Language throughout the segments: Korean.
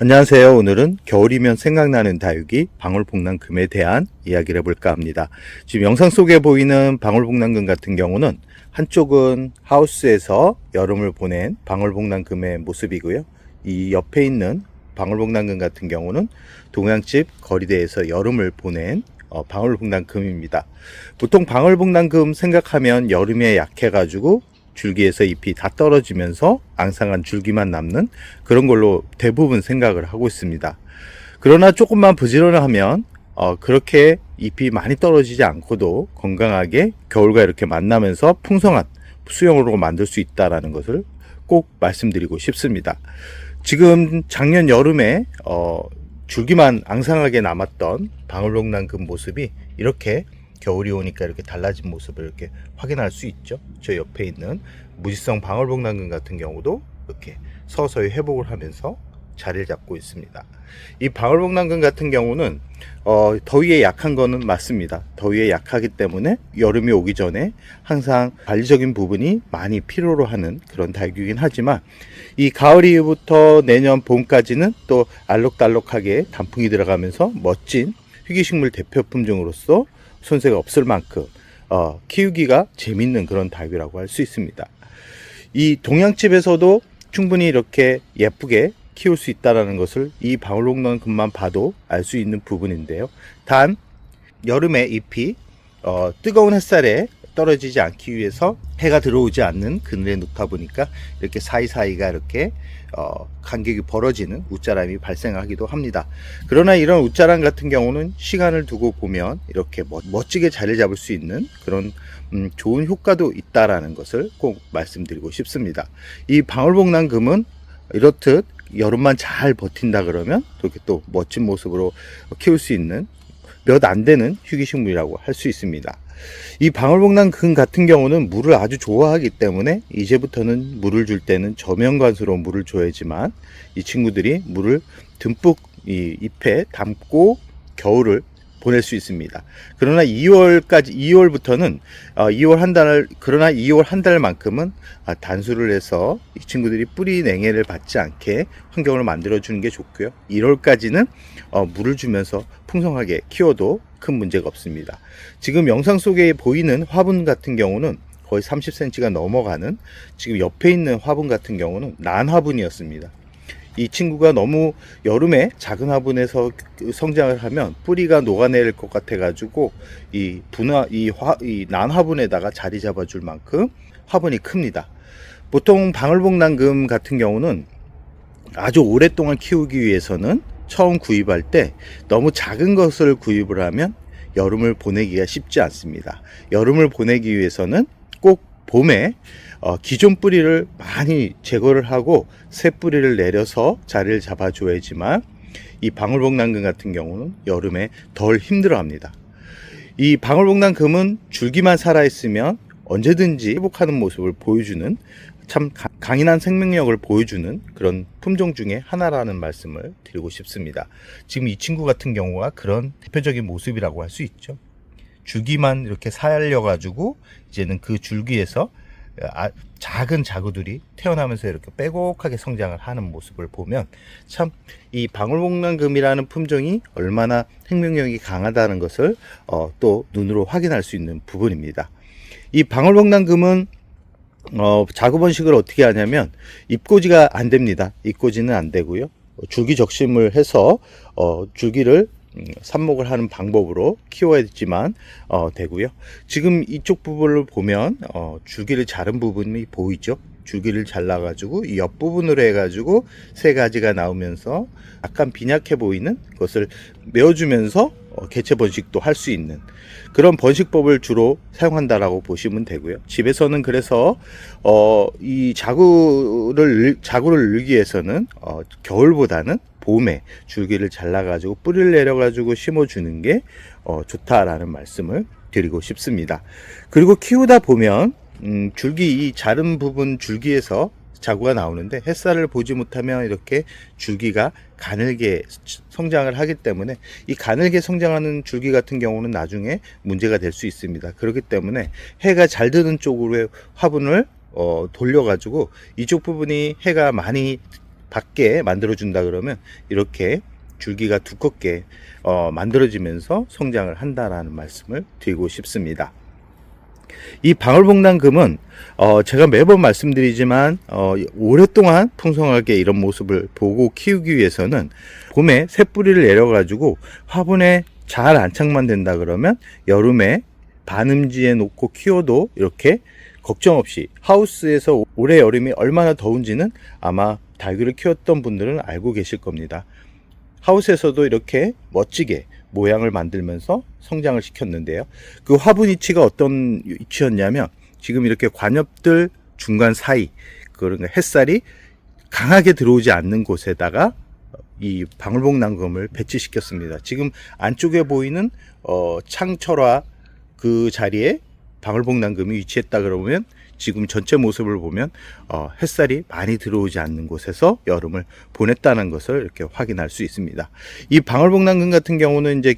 안녕하세요. 오늘은 겨울이면 생각나는 다육이 방울복랑금에 대한 이야기를 해볼까 합니다. 지금 영상 속에 보이는 방울복랑금 같은 경우는 한쪽은 하우스에서 여름을 보낸 방울복랑금의 모습이고요. 이 옆에 있는 방울복랑금 같은 경우는 동양집 거리대에서 여름을 보낸 어, 방울복랑금입니다. 보통 방울복랑금 생각하면 여름에 약해가지고 줄기에서 잎이 다 떨어지면서 앙상한 줄기만 남는 그런 걸로 대부분 생각을 하고 있습니다. 그러나 조금만 부지런하면 어, 그렇게 잎이 많이 떨어지지 않고도 건강하게 겨울과 이렇게 만나면서 풍성한 수영으로 만들 수 있다라는 것을 꼭 말씀드리고 싶습니다. 지금 작년 여름에 어, 줄기만 앙상하게 남았던 방울록난금 모습이 이렇게 겨울이 오니까 이렇게 달라진 모습을 이렇게 확인할 수 있죠. 저 옆에 있는 무지성 방울복랑금 같은 경우도 이렇게 서서히 회복을 하면서 자리를 잡고 있습니다. 이 방울복랑금 같은 경우는 어, 더위에 약한 거는 맞습니다. 더위에 약하기 때문에 여름이 오기 전에 항상 관리적인 부분이 많이 필요로 하는 그런 다육이긴 하지만 이 가을 이후부터 내년 봄까지는 또 알록달록하게 단풍이 들어가면서 멋진 희귀식물 대표 품종으로서 손색가 없을 만큼 어, 키우기가 재밌는 그런 다육이라고 할 수 있습니다. 이 동양집에서도 충분히 이렇게 예쁘게 키울 수 있다는 것을 이 방울록넌 금만 봐도 알 수 있는 부분인데요. 단 여름에 잎이 어, 뜨거운 햇살에 떨어지지 않기 위해서 해가 들어오지 않는 그늘에 놓다 보니까 이렇게 사이사이가 이렇게 어, 간격이 벌어지는 웃자람이 발생하기도 합니다. 그러나 이런 웃자람 같은 경우는 시간을 두고 보면 이렇게 멋, 멋지게 자리 잡을 수 있는 그런 음, 좋은 효과도 있다라는 것을 꼭 말씀드리고 싶습니다. 이 방울복랑금은 이렇듯 여름만 잘 버틴다 그러면 이렇게 또 멋진 모습으로 키울 수 있는 몇 안 되는 휴기식물이라고 할 수 있습니다. 이 방울복랑금 같은 경우는 물을 아주 좋아하기 때문에 이제부터는 물을 줄 때는 저면관수로 물을 줘야지만 이 친구들이 물을 듬뿍 이 잎에 담고 겨울을 보낼 수 있습니다. 그러나 2월까지 2월부터는 2월 한 달, 그러나 2월 한 달만큼은 아, 단수를 해서 이 친구들이 뿌리 냉해를 받지 않게 환경을 만들어 주는 게 좋고요. 1월까지는 어, 물을 주면서 풍성하게 키워도 큰 문제가 없습니다. 지금 영상 속에 보이는 화분 같은 경우는 거의 30cm가 넘어가는 지금 옆에 있는 화분 같은 경우는 난 화분이었습니다. 이 친구가 너무 여름에 작은 화분에서 성장을 하면 뿌리가 녹아내릴 것 같아 가지고 이 분화 이 화 이 난 화분에다가 자리 잡아줄 만큼 화분이 큽니다. 보통 방울복랑금 같은 경우는 아주 오랫동안 키우기 위해서는 처음 구입할 때 너무 작은 것을 구입을 하면 여름을 보내기가 쉽지 않습니다. 여름을 보내기 위해서는 꼭 봄에 어, 기존 뿌리를 많이 제거를 하고 새 뿌리를 내려서 자리를 잡아줘야지만 이 방울복랑금 같은 경우는 여름에 덜 힘들어합니다. 이 방울복랑금은 줄기만 살아있으면 언제든지 회복하는 모습을 보여주는 참 강인한 생명력을 보여주는 그런 품종 중에 하나라는 말씀을 드리고 싶습니다. 지금 이 친구 같은 경우가 그런 대표적인 모습이라고 할 수 있죠. 줄기만 이렇게 살려가지고 이제는 그 줄기에서 아, 작은 자구들이 태어나면서 이렇게 빼곡하게 성장을 하는 모습을 보면 참 이 방울복랑금이라는 품종이 얼마나 생명력이 강하다는 것을 어, 또 눈으로 확인할 수 있는 부분입니다. 이 방울복랑금은 어, 작업 원식을 어떻게 하냐면 잎꽂이가 안 됩니다. 잎꽂이는 안 되고요. 줄기 적심을 해서 어, 줄기를 음, 삽목을 하는 방법으로 키워야지만 어, 되고요. 지금 이쪽 부분을 보면 어, 줄기를 자른 부분이 보이죠. 줄기를 잘라가지고 이 옆부분으로 해가지고 세 가지가 나오면서 약간 빈약해 보이는 것을 메워주면서 어, 개체 번식도 할 수 있는 그런 번식법을 주로 사용한다라고 보시면 되고요. 집에서는 그래서 어, 이 자구를 자구를 늘기 위해서는 어, 겨울보다는 봄에 줄기를 잘라가지고 뿌리를 내려가지고 심어주는 게 어, 좋다라는 말씀을 드리고 싶습니다. 그리고 키우다 보면 음, 줄기 이 자른 부분 줄기에서 자구가 나오는데 햇살을 보지 못하면 이렇게 줄기가 가늘게 성장을 하기 때문에 이 가늘게 성장하는 줄기 같은 경우는 나중에 문제가 될 수 있습니다. 그렇기 때문에 해가 잘 드는 쪽으로 화분을 어, 돌려가지고 이쪽 부분이 해가 많이 받게 만들어준다 그러면 이렇게 줄기가 두껍게 어, 만들어지면서 성장을 한다라는 말씀을 드리고 싶습니다. 이 방울복랑금은 어, 제가 매번 말씀드리지만 어, 오랫동안 풍성하게 이런 모습을 보고 키우기 위해서는 봄에 새 뿌리를 내려가지고 화분에 잘 안착만 된다 그러면 여름에 반음지에 놓고 키워도 이렇게 걱정 없이 하우스에서 올해 여름이 얼마나 더운지는 아마 달걀을 키웠던 분들은 알고 계실 겁니다. 하우스에서도 이렇게 멋지게 모양을 만들면서 성장을 시켰는데요. 그 화분 위치가 어떤 위치였냐면 지금 이렇게 관엽들 중간 사이 그러니까 햇살이 강하게 들어오지 않는 곳에다가 이 방울복랑금을 배치시켰습니다. 지금 안쪽에 보이는 어, 창철화 그 자리에 방울복랑금이 위치했다 그러면 지금 전체 모습을 보면 어, 햇살이 많이 들어오지 않는 곳에서 여름을 보냈다는 것을 이렇게 확인할 수 있습니다. 이 방울복랑금 같은 경우는 이제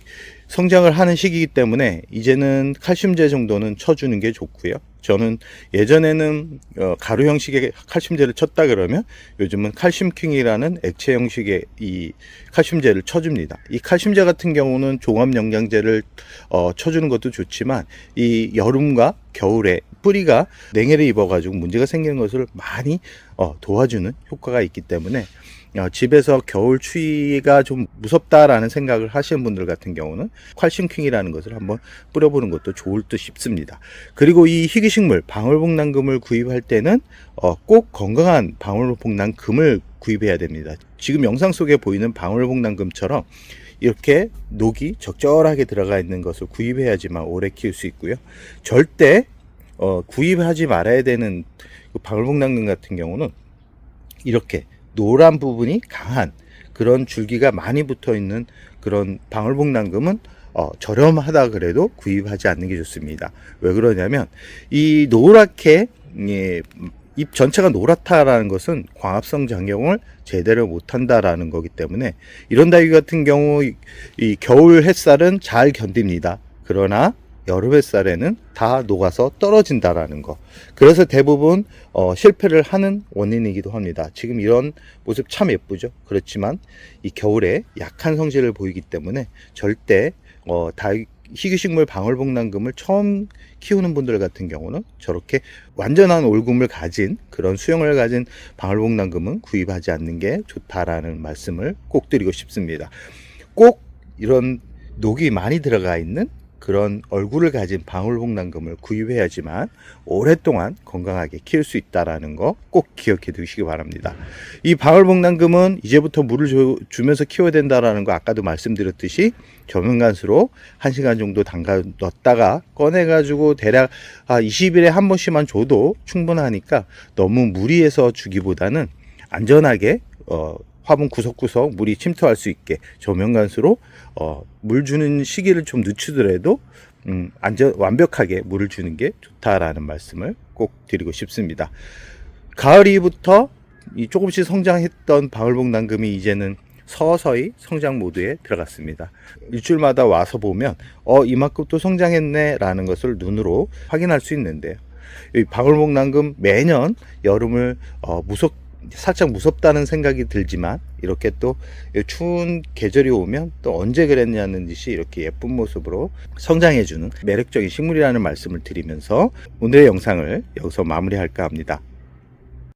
성장을 하는 시기이기 때문에 이제는 칼슘제 정도는 쳐주는 게 좋고요. 저는 예전에는 어, 가루 형식의 칼슘제를 쳤다 그러면 요즘은 칼슘킹이라는 액체 형식의 이 칼슘제를 쳐줍니다. 이 칼슘제 같은 경우는 종합 영양제를 어, 쳐주는 것도 좋지만 이 여름과 겨울에 뿌리가 냉해를 입어가지고 문제가 생기는 것을 많이 어, 도와주는 효과가 있기 때문에 어, 집에서 겨울 추위가 좀 무섭다라는 생각을 하시는 분들 같은 경우는 콸심킹이라는 것을 한번 뿌려보는 것도 좋을 듯 싶습니다. 그리고 이 희귀식물 방울복랑금을 구입할 때는 어, 꼭 건강한 방울복랑금을 구입해야 됩니다. 지금 영상 속에 보이는 방울복랑금처럼 이렇게 녹이 적절하게 들어가 있는 것을 구입해야지만 오래 키울 수 있고요. 절대 어, 구입하지 말아야 되는 그 방울복랑금 같은 경우는 이렇게 노란 부분이 강한 그런 줄기가 많이 붙어 있는 그런 방울복랑금은 어, 저렴하다 그래도 구입하지 않는 게 좋습니다. 왜 그러냐면 이 노랗게 예, 잎 전체가 노랗다라는 것은 광합성 작용을 제대로 못한다라는 거기 때문에 이런 다육 같은 경우 이, 이 겨울 햇살은 잘 견딥니다. 그러나 여름 햇살에는 다 녹아서 떨어진다라는 거. 그래서 대부분 어, 실패를 하는 원인이기도 합니다. 지금 이런 모습 참 예쁘죠. 그렇지만 이 겨울에 약한 성질을 보이기 때문에 절대 어, 다 희귀식물 방울복랑금을 처음 키우는 분들 같은 경우는 저렇게 완전한 올금을 가진 그런 수영을 가진 방울복랑금은 구입하지 않는 게 좋다라는 말씀을 꼭 드리고 싶습니다. 꼭 이런 녹이 많이 들어가 있는 그런 얼굴을 가진 방울복랑금을 구입해야지만 오랫동안 건강하게 키울 수 있다라는 거 꼭 기억해 두시기 바랍니다. 이 방울복랑금은 이제부터 물을 줘- 주면서 키워야 된다라는 거 아까도 말씀드렸듯이 저면간수로 1시간 정도 담가 넣었다가 꺼내 가지고 대략 아 20일에 한 번씩만 줘도 충분하니까 너무 무리해서 주기보다는 안전하게 어 화분 구석구석 물이 침투할 수 있게 저면간수로 어, 물 주는 시기를 좀 늦추더라도 음, 안전 완벽하게 물을 주는 게 좋다라는 말씀을 꼭 드리고 싶습니다. 가을 이부터 이 조금씩 성장했던 방울복랑금이 이제는 서서히 성장 모드에 들어갔습니다. 일주일마다 와서 보면 어 이만큼 또 성장했네라는 것을 눈으로 확인할 수 있는데요. 이 방울복랑금 매년 여름을 어, 무섭 살짝 무섭다는 생각이 들지만 이렇게 또 추운 계절이 오면 또 언제 그랬냐는 듯이 이렇게 예쁜 모습으로 성장해주는 매력적인 식물이라는 말씀을 드리면서 오늘의 영상을 여기서 마무리할까 합니다.